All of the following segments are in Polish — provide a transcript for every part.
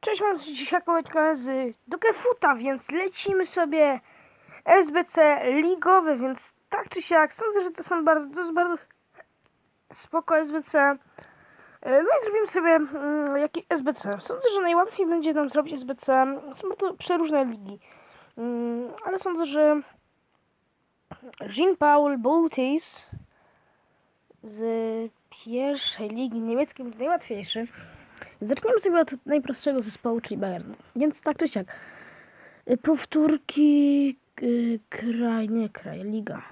Cześć, mam dzisiaj kołeczka z Dokefuta, więc lecimy sobie SBC ligowe, więc tak czy siak, sądzę, że to są bardzo, to jest bardzo spoko SBC. E, No i zrobimy sobie mm, SBC. Sądzę, że najłatwiej będzie nam zrobić SBC. Są to przeróżne ligi. Mm, Ale sądzę, że Jean-Paul Boutis z pierwszej ligi niemieckiej będzie najłatwiejszy. Zaczniemy sobie od najprostszego zespołu, czyli Bayern. Więc tak czy siak. Y, Powtórki y, kraj, nie kraj, liga.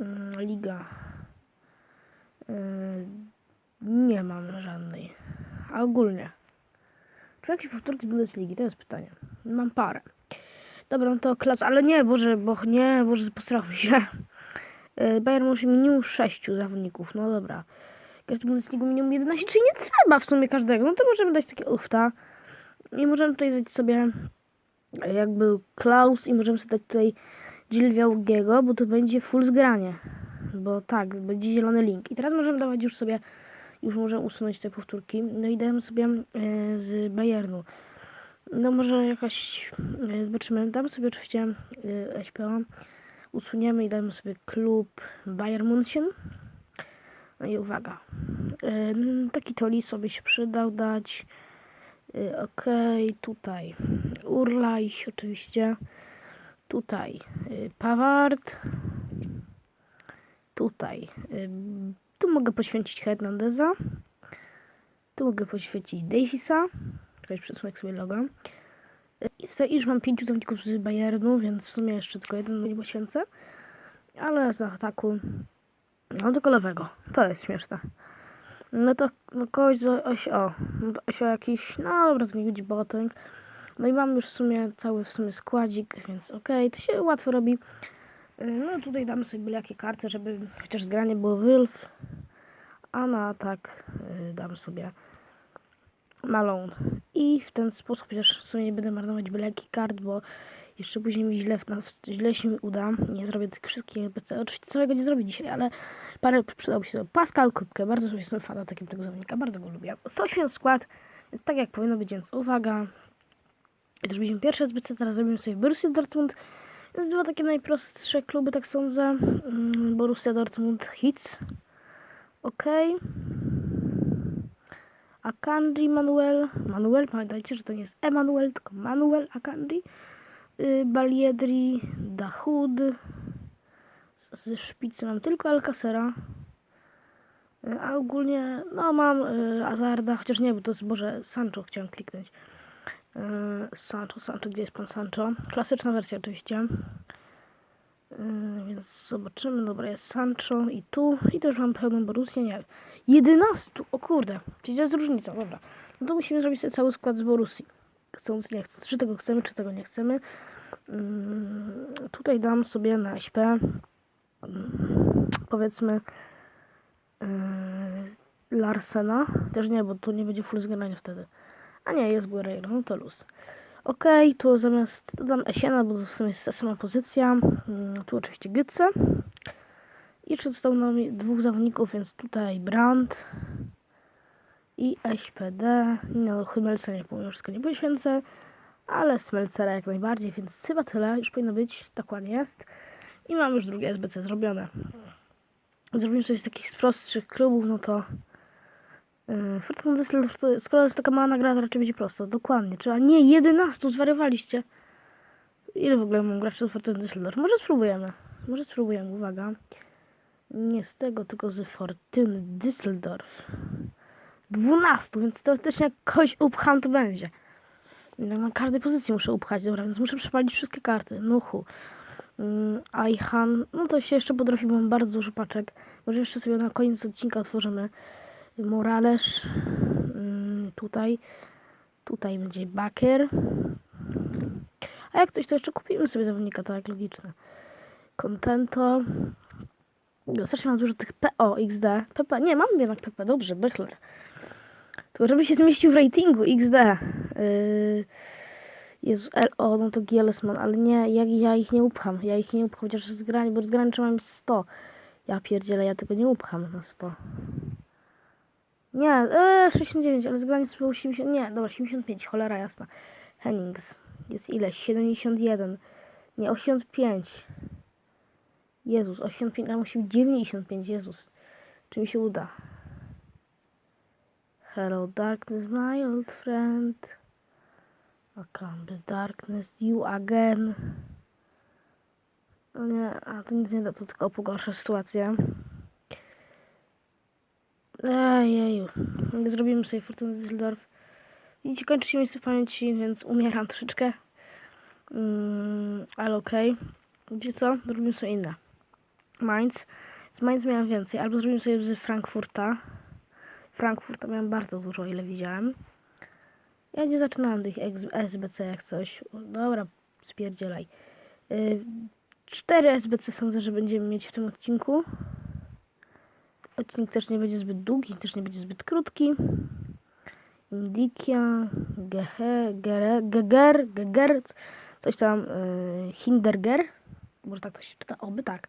Mm, Liga. Y, Nie mam żadnej. A ogólnie. Czy jakieś powtórki Bundesligi? To jest pytanie. Mam parę. Dobra, no to klaps, ale nie, Boże, bo nie, Boże, postrachuj się. Y, Bayern musi minimum 6 zawodników, no dobra każdy Bundesliga minimum 11, czyli nie trzeba w sumie każdego. No to możemy dać takie ufta. I możemy tutaj dać sobie jak był Klaus i możemy sobie dać tutaj Gilwiałgiego, bo to będzie full zgranie. Bo tak, będzie zielony link. I teraz możemy dawać już sobie, już możemy usunąć te powtórki. No i dajemy sobie e, z Bayernu. No może jakaś, e, zobaczymy. Damy sobie oczywiście e, SPO. Usuniemy i dajmy sobie klub Bayern München. No i uwaga. Taki toli sobie się przydał dać. Yy, Okej, tutaj Urlajś oczywiście. Tutaj yy, Pawart. Tutaj. tu mogę poświęcić Hernandeza. Tu mogę poświęcić Davisa. Czekaj, przesunek sobie logo. Yy, I już mam pięciu zawodników z Bayernu, więc w sumie jeszcze tylko jeden nie poświęcę. Ale z ataku no tylko lewego. To jest śmieszne. No to no kogoś z oś o. No to oś o jakiś. No dobra, to nie będzie botting. No i mam już w sumie cały w sumie składzik, więc okej, to się łatwo robi. Yy, No tutaj damy sobie byle jakie karty, żeby chociaż zgranie było wylw. A na atak yy, dam sobie Malone. I w ten sposób chociaż w sumie nie będę marnować byle jakich kart, bo jeszcze później mi źle, nas- źle się uda. Nie zrobię tych wszystkich ABC. Oczywiście całego nie zrobię dzisiaj, ale parę przydałby się. Pascal Kubkę, bardzo sobie jestem fanem takiego tego bardzo go lubię. 180 skład, więc tak jak powinno być, więc uwaga. Zrobiliśmy pierwsze SBC, teraz zrobimy sobie Borussia Dortmund. Więc dwa takie najprostsze kluby, tak sądzę. Mm, Borussia Dortmund Hits. Ok. Akanji Manuel. Manuel, pamiętajcie, że to nie jest Emanuel, tylko Manuel Akanji. Y, Baliedri, Dahoud. Ze szpicy mam tylko Alcacera. Y, A ogólnie, no mam y, Azarda, chociaż nie, bo to jest, Boże, Sancho chciałem kliknąć. Sancho, Sancho, gdzie jest pan Sancho? Klasyczna wersja oczywiście. Więc zobaczymy, dobra, jest Sancho i tu. I też mam pełną Borussię, nie. 11, o kurde, czyli to jest różnica, dobra. No to musimy zrobić sobie cały skład z Borussii. Chcąc, nie chcąc, czy tego chcemy, czy tego nie chcemy. Mm, Tutaj dam sobie na SP mm, powiedzmy yy, Larsena. Też nie, bo tu nie będzie full zgrania wtedy. A nie, jest Guerreiro, no to luz. Ok, tu zamiast dodam Esiena, bo to w sumie jest ta sama pozycja. Mm, Tu oczywiście Gytce. I jeszcze nam dwóch zawodników, więc tutaj Brand i SPD. No, Hymmelsa nie powiem, wszystko nie poświęcę, ale Smelcera jak najbardziej, więc chyba tyle. Już powinno być, dokładnie jest. I mam już drugie SBC zrobione. Zrobimy coś z takich prostszych klubów, no to yy, Fortuna to, skoro jest taka mała nagroda, to raczej będzie prosto. Dokładnie. Trzeba, nie, 11, zwariowaliście. Ile w ogóle mam graczy z Fortuna Düsseldorf? Może spróbujemy. Może spróbujemy, uwaga. Nie z tego, tylko z Fortuny Düsseldorf. 12, więc teoretycznie jak kogoś upcham, to będzie. No, na każdej pozycji muszę upchać, dobra, więc muszę przepalić wszystkie karty. Nuhu. Mm, Aihan, no to się jeszcze potrafi, bo mam bardzo dużo paczek. Może jeszcze sobie na koniec odcinka otworzymy Morales. Mm, tutaj. Tutaj będzie Baker. A jak coś, to jeszcze kupimy sobie zawodnika, tak logiczne. Contento. Strasznie mam dużo tych PO, XD. PP, nie, mam jednak PP, dobrze, Bechler. To żeby się zmieścił w ratingu XD. Yy, Jezu, LO, no to Gielesman, ale nie, ja, ja ich nie upcham. Ja ich nie upcham, chociaż zgranie, bo zgranie trzeba mieć 100. Ja pierdzielę, ja tego nie upcham na 100. Nie, e, 69, ale zgranie jest 80. Nie, dobra, 75, cholera jasna. Hennings. Jest ile? 71. Nie, 85. Jezus, 85, a musi być 95, Jezus. Czy mi się uda? Hello darkness, my old friend. I come the darkness, you again. No nie, a to nic nie da, to tylko pogarsza sytuację. Ejeju. Zrobimy sobie Fortunę Düsseldorf. Widzicie, kończy się miejsce pamięci, więc umieram troszeczkę. Mm, ale okej. Wiecie co? Zrobimy sobie inne. Mainz. Z Mainz miałem więcej. Albo zrobimy sobie z Frankfurta. Frankfurta miałem bardzo dużo, ile widziałem. Ja nie zaczynałem tych SBC jak coś. Dobra, spierdzielaj. Y, Cztery SBC sądzę, że będziemy mieć w tym odcinku. Odcinek też nie będzie zbyt długi, też nie będzie zbyt krótki. Indikia, Gehe, Geger, Geger, coś tam, y, Hinderger, może tak to się czyta, oby tak.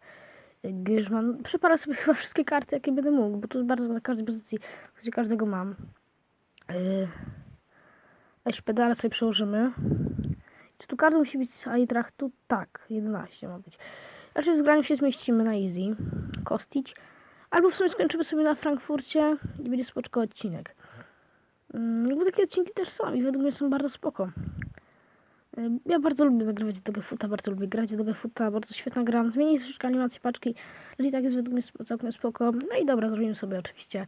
Gyżman, przeparę sobie chyba wszystkie karty, jakie będę mógł, bo tu jest bardzo na każdej pozycji, gdzie każdego mam. Yy, Eś pedale sobie przełożymy. Czy tu każdy musi być z Eintrachtu? Tak, 11 ma być. Raczej w zgraniu się zmieścimy na easy, kostić. Albo w sumie skończymy sobie na Frankfurcie i będzie spoczko odcinek. Mm, Jakby takie odcinki też są i według mnie są bardzo spoko. Ja bardzo lubię nagrywać do Gefuta, bardzo lubię grać do Gefuta, bardzo świetna gra. Zmienić troszeczkę animację paczki, ale i tak jest według mnie całkiem spoko. No i dobra, zrobimy sobie oczywiście.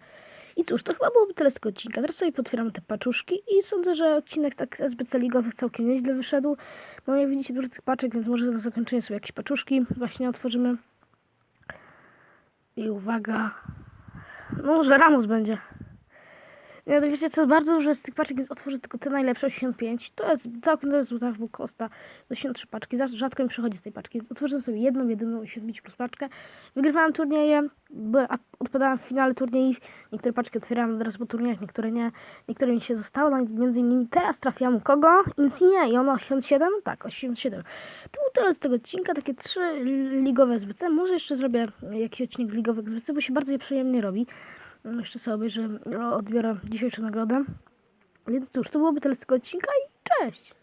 I cóż, to chyba byłoby tyle z tego odcinka. Teraz sobie potwieramy te paczuszki i sądzę, że odcinek tak SBC ligowych całkiem nieźle wyszedł. No jak widzicie dużo tych paczek, więc może na zakończenie sobie jakieś paczuszki właśnie otworzymy. I uwaga. No może Ramos będzie. Nie, to wiecie co, bardzo dużo z tych paczek jest otworzę tylko te najlepsze 85. To jest całkiem to jest złota w Kosta. 83 paczki, rzadko mi przychodzi z tej paczki. Otworzyłem sobie jedną, jedyną 85 plus paczkę. Wygrywałem turnieje, byłem, odpadałem w finale turniejów. Niektóre paczki otwierałem od razu po turniejach, niektóre nie. Niektóre mi się zostały, no między innymi teraz trafiłam kogo? Insigne i ono 87? Tak, 87. To był tyle z tego odcinka, takie trzy ligowe SBC. Może jeszcze zrobię jakiś odcinek z ligowych SBC, bo się bardzo je przyjemnie robi. No, Jeszcze sobie, że odbiorę dzisiejszą nagrodę. Więc cóż, to byłoby tyle z tego odcinka i cześć!